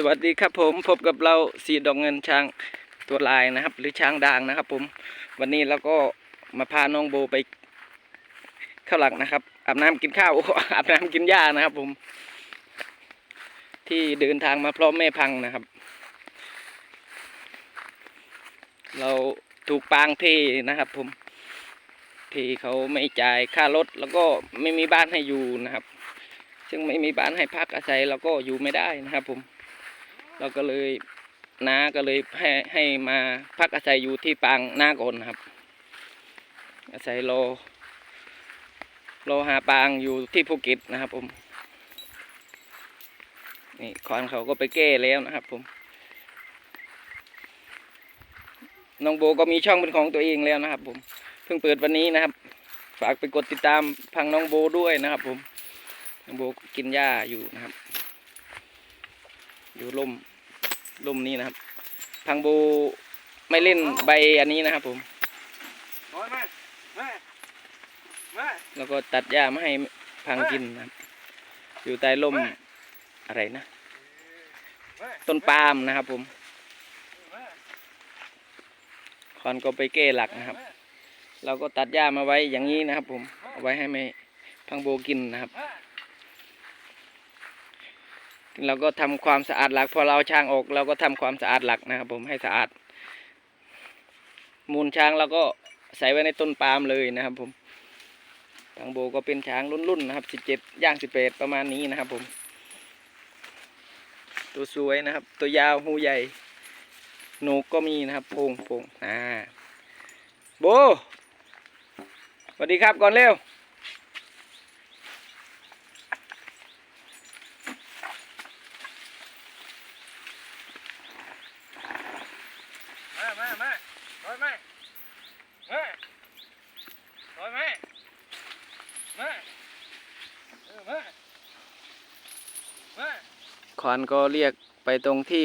สวัสดีครับผมพบกับเราสีดอกเงินช้างตัวลายนะครับ หรือช้างด่างนะครับ ผมวันนี้เราก็มาพาน้องโบไปเข้าหลักนะครับอาบน้ำกินข้าวอาบน้ำกินหญ้านะครับ ผม ที่เดินทางมาพร้อมแม่พังนะครับ เราถูกปางเทนะครับ ผมที่เขาไม่จ่ายค่ารถแล้วก็ไม่มีบ้านให้อยู่นะครับ ซึ่งไม่มีบ้านให้พักอาศัยเราก็อยู่ไม่ได้นะครับผม เราก็เลยน้าก็เลยให้ให้มาพักอาศัยอยู่ที่ปางหน้าก่อนครับ อาศัยรอรอหาปางอยู่ที่ภูเก็ตนะครับผมนี่คอนเขาก็ไปแก้แล้วนะครับผมน้องโบก็มีช่องเป็นของตัวเองแล้วนะครับ ผมเพิ่งเปิดวันนี้นะครับ ฝากไปกดติดตามพังน้องโบด้วยนะครับ ผมน้องโบก็กินหญ้าอยู่นะครับ อยู่ร่ม ร่มนี้นะครับ พังโบไม่เล่นใบอันนี้นะครับผมน้อยไหมแม่แม่แล้วก็ตัดหญ้ามาให้พังกินนะครับ อยู่ใต้ร่มอะไรนะแม่ต้นปาล์มนะครับผมแม่คอนก็ไปเก้หลักนะครับ เราก็ตัดหญ้ามาไว้อย่างนี้นะครับ ผม เอาไว้ให้ไม่พังโบกินนะครับแม่ เราก็ทำความสะอาดหลักพอเราช้างออกเราก็ทำความสะอาดหลักนะครับผมให้สะอาด มูลช้างเราก็ใส่ไว้ในต้นปาล์มเลยนะครับผมพังโบก็เป็นช้างรุ่นๆนะครับสิบเจ็ดย่างสิบแปดประมาณนี้นะครับผม ตัวสวยนะครับ ตัวยาวหูใหญ่โหนกก็มีนะครับพงพงอ่าโบสวัสดีครับก่อนเร็ว แม่แม่แม่น้อยไหมแม่น้อยไหมแม่เออแม่แม่ ขอนก็เรียกไปตรงที่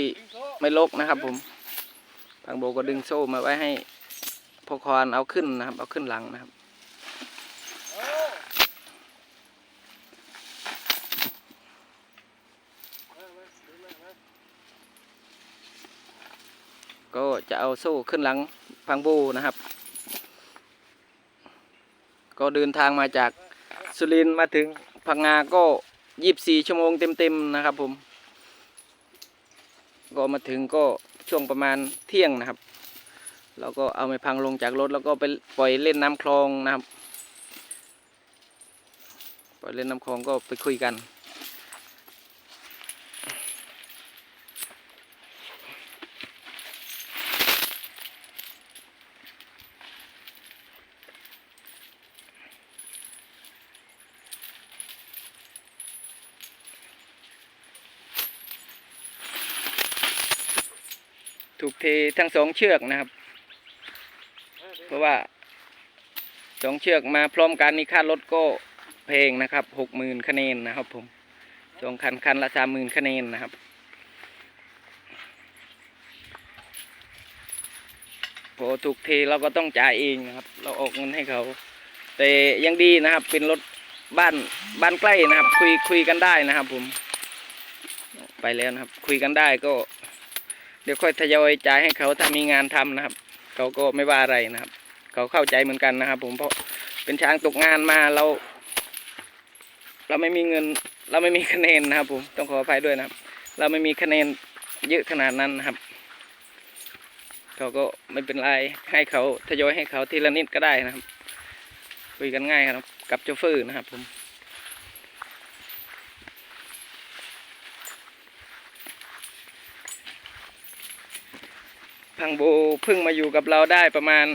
ไม่ลกนะครับ ผมพังโบก็ดึงโซ่มาไว้ให้พอคอนเอาขึ้นนะครับ เอาขึ้นหลังนะครับก็จะเอาโซ่ขึ้นหลังพังโบนะครับ ก็เดินทางมาจากสุรินมาถึงพังงาก็ยี่บสี่ชั่วโมงเต็มๆนะครับผม ก็มาถึงก็ช่วงประมาณเที่ยงนะครับ เราก็เอาไปพังลงจากรถแล้วก็ไปปล่อยเล่นน้ำคลองนะครับ ปล่อยเล่นน้ำคลองก็ไปคุยกัน ถูกเททั้งสองเชือกนะครับ เพราะว่าสองเชือกมาพร้อมกันนี่ค่ารถก็เพลงนะครับหกหมื่นคะแนนนะครับผมสองคันคันละสามหมื่นคะแนนนะครับ พอถูกเทเราก็ต้องจ่ายเองนะครับ เราออกเงินให้เขา แต่ยังดีนะครับเป็นรถบ้านบ้านใกล้นะครับ คุยคุยกันได้นะครับผม ไปแล้วนะครับ คุยกันได้ก็ เดี๋ยวค่อยทยอยจ่ายให้เขาถ้ามีงานทำนะครับ เขาก็ไม่ว่าอะไรนะครับ เขาเข้าใจเหมือนกันนะครับ ผมเพราะเป็นช้างตกงานมาเรา เราไม่มีเงิน เราไม่มีคะแนนนะครับ ผมต้องขออภัยด้วยนะครับ เราไม่มีคะแนนเยอะขนาดนั้นนะครับ เขาก็ไม่เป็นไรให้เขาทยอยให้เขาทีละนิดก็ได้นะครับคุยกันง่ายครับ กับโชเฟอร์นะครับผม พังโบเพิ่งมาอยู่กับเราได้ประมาณ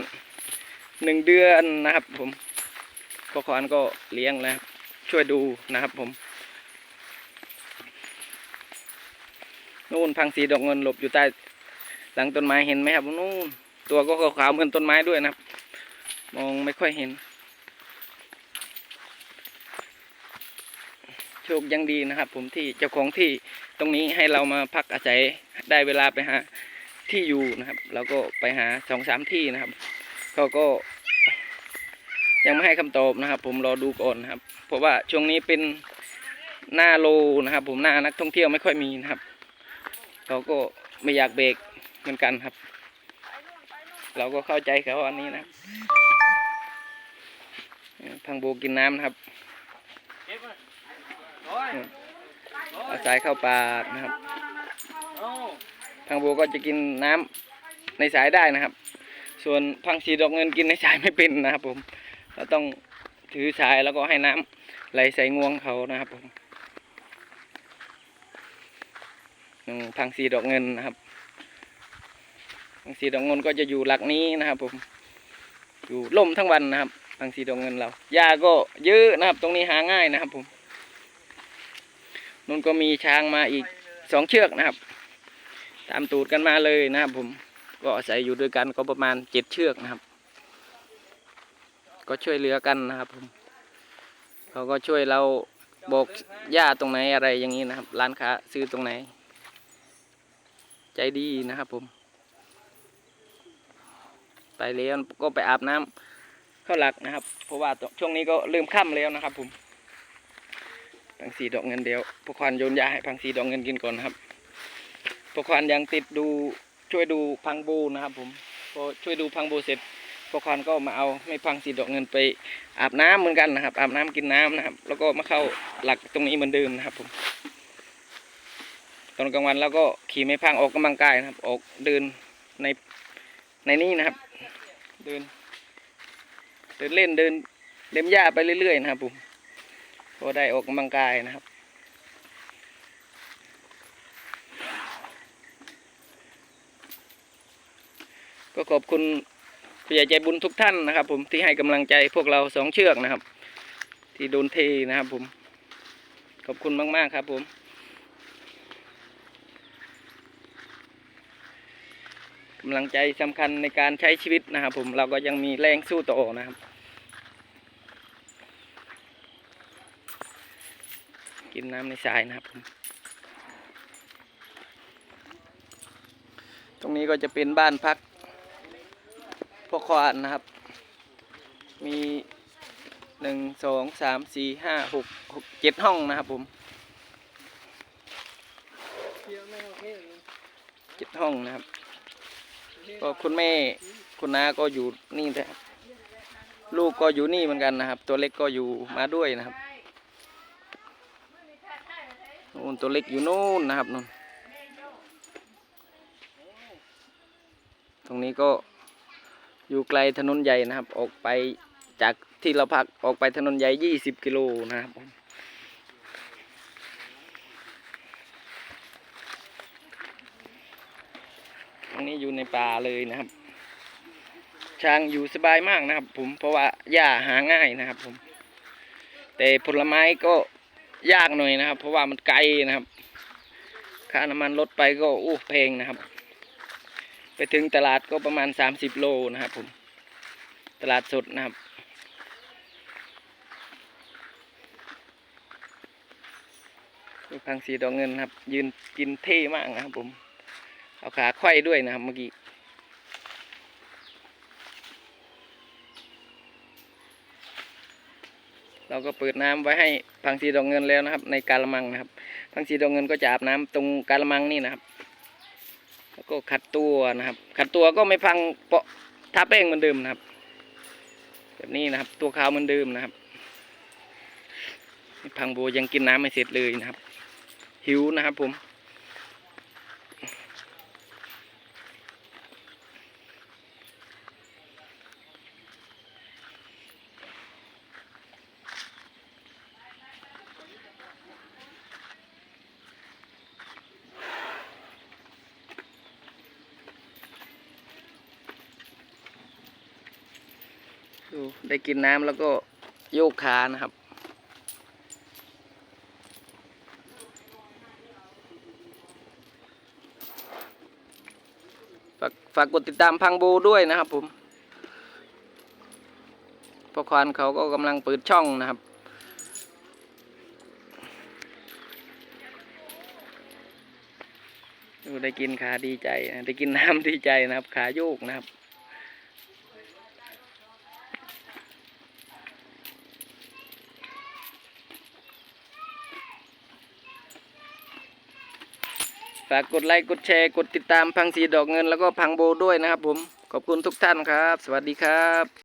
หนึ่งเดือนนะครับ ผมพ่อขวานก็เลี้ยงแล้วช่วยดูนะครับผมนู่นพังสีดอกเงินหลบอยู่ใต้หลังต้นไม้เห็นไหมครับนู่นตัวก็ขาวๆเหมือนต้นไม้ด้วยนะครับ มองไม่ค่อยเห็น โชคยังดีนะครับ ผมที่เจ้าของที่ตรงนี้ให้เรามาพักอาศัยได้เวลาไปหา ที่อยู่นะครับเราก็ไปหาสองสามที่นะครับเขาก็ ยังไม่ให้คำตอบนะครับ ผมรอดูก่อนนะครับ เพราะว่าช่วงนี้เป็นหน้าโลนะครับ ผมหน้านักท่องเที่ยวไม่ค่อยมีนะครับเขาก็ไม่อยากเบรกเหมือนกันครับ เราก็เข้าใจเขาอันนี้นะครับเออพังโบกินน้ำนะครับเก็บมาร้อยร้อยเอาสายเข้าปากนะครับ เอาพังโบก็จะกินน้ำในสายได้นะครับ ส่วนพังสีดอกเงินกินในสายไม่เป็นนะครับ ผมเราต้องถือสายแล้วก็ให้น้ำไหลใส่งวงเขานะครับผมอืมพังสีดอกเงินนะครับพังสีดอกเงินก็จะอยู่หลักนี้นะครับ ผม อยู่ล่มทั้งวันนะครับพังสีดอกเงินเราหญ้าก็เยอะนะครับ ตรงนี้หาง่ายนะครับ ผมนุ่นก็มีช้างมาอีกสองเชือกนะครับ ตามตูดกันมาเลยนะครับผมก็อาศัยอยู่ด้วยกันก็ประมาณเจ็ดเชือกนะครับ ก็ช่วยเหลือกันนะครับผมเขาก็ช่วยเราบอกหญ้าตรงไหนอะไรอย่างนี้นะครับ ร้านค้าซื้อตรงไหน ใจดีนะครับผม ไปแล้วก็ไปอาบน้ำเข้าหลักนะครับ เพราะว่าช่วงนี้ก็เริ่มค่ำแล้วนะครับผมพังสีดอกเงินเดียวพวกควันโยนยาให้พังสีดอกเงินกินก่อนนะครับ พวกควันยังติดดูช่วยดูพังบูนะครับผมพอช่วยดูพังบูเสร็จพวกควันก็มาเอาไม่พังสีดอกเงินไปอาบน้ำเหมือนกันนะครับ อาบน้ำกินน้ำนะครับ แล้วก็มาเข้าหลักตรงนี้เหมือนเดิมนะครับผมตอนกลางวันแล้วก็ขี่ไม่พังออกกำลังกายนะครับ ออกเดินในในนี้นะครับ เดิน เดินเล่นเดินเล็มหญ้าไปเรื่อยๆนะครับผมก็ได้ออกกำลังกายนะครับ ก็ขอบคุณผู้ใหญ่ใจบุญทุกท่านนะครับ ผมที่ให้กำลังใจพวกเราสองเชือกนะครับ ที่โดนเทนะครับ ผม ขอบคุณมาก ๆ ครับ ผมกำลังใจสำคัญในการใช้ชีวิตนะครับ ผมเราก็ยังมีแรงสู้ต่อนะครับ กินน้ำในสายนะครับผมตรงนี้ก็จะเป็นบ้านพัก ควานนะครับ มีหนึ่งสองสามสี่ห้าหกหกเจ็ดห้องนะครับผมเจ็ดห้องนะครับ ก็คุณแม่คุณน้าก็อยู่นี่นะครับ ลูกก็อยู่นี่เหมือนกันนะครับ ตัวเล็กก็อยู่มาด้วยนะครับนู่นตัวเล็กอยู่นู่นนะครับนู่นตรงนี้ก็ อยู่ไกลถนนใหญ่นะครับ ออกไปจากที่เราพักออกไปถนนใหญ่ยี่สิบกิโลนะครับผมตรงนี้อยู่ในป่าเลยนะครับ ช้างอยู่สบายมากนะครับ ผมเพราะว่าหญ้าหาง่ายนะครับ ผม แต่ผลไม้ก็ยากหน่อยนะครับ เพราะว่ามันไกลนะครับ ค่าน้ำมันลดไปก็อู้แพงนะครับ ไปถึงตลาดก็ประมาณ 30 โลนะครับผม ตลาดสดนะครับดูพังสีดอกเงินนะครับ ยืนกินเท่มากนะครับผม เอาขาไขว้ด้วยนะครับเมื่อกี้เราก็เปิดน้ำไว้ให้พังสีดอกเงินแล้วนะครับ ในกาละมังนะครับ พังสีดอกเงินก็จะอาบน้ำตรงกาละมังนี่นะครับ แล้วก็ขัดตัวนะครับ ขัดตัวก็ไม่พังเปาะทาแป้งเหมือนเดิมนะครับ แบบนี้นะครับ ตัวขาวเหมือนเดิมนะครับพังโบยังกินน้ำไม่เสร็จเลยนะครับ หิวนะครับผม ดูได้กินน้ำแล้วก็โยกขานะครับ ฝากฝากกดติดตามพังโบด้วยนะครับผมพราะควานเขาก็กำลังเปิดช่องนะครับดูได้กินขาดีใจนะได้กินน้ำดีใจนะครับ ขาโยกนะครับ ฝากกดไลค์กดแชร์กดติดตามพังสีดอกเงินแล้วก็พังโบด้วยนะครับผมขอบคุณทุกท่านครับ สวัสดีครับ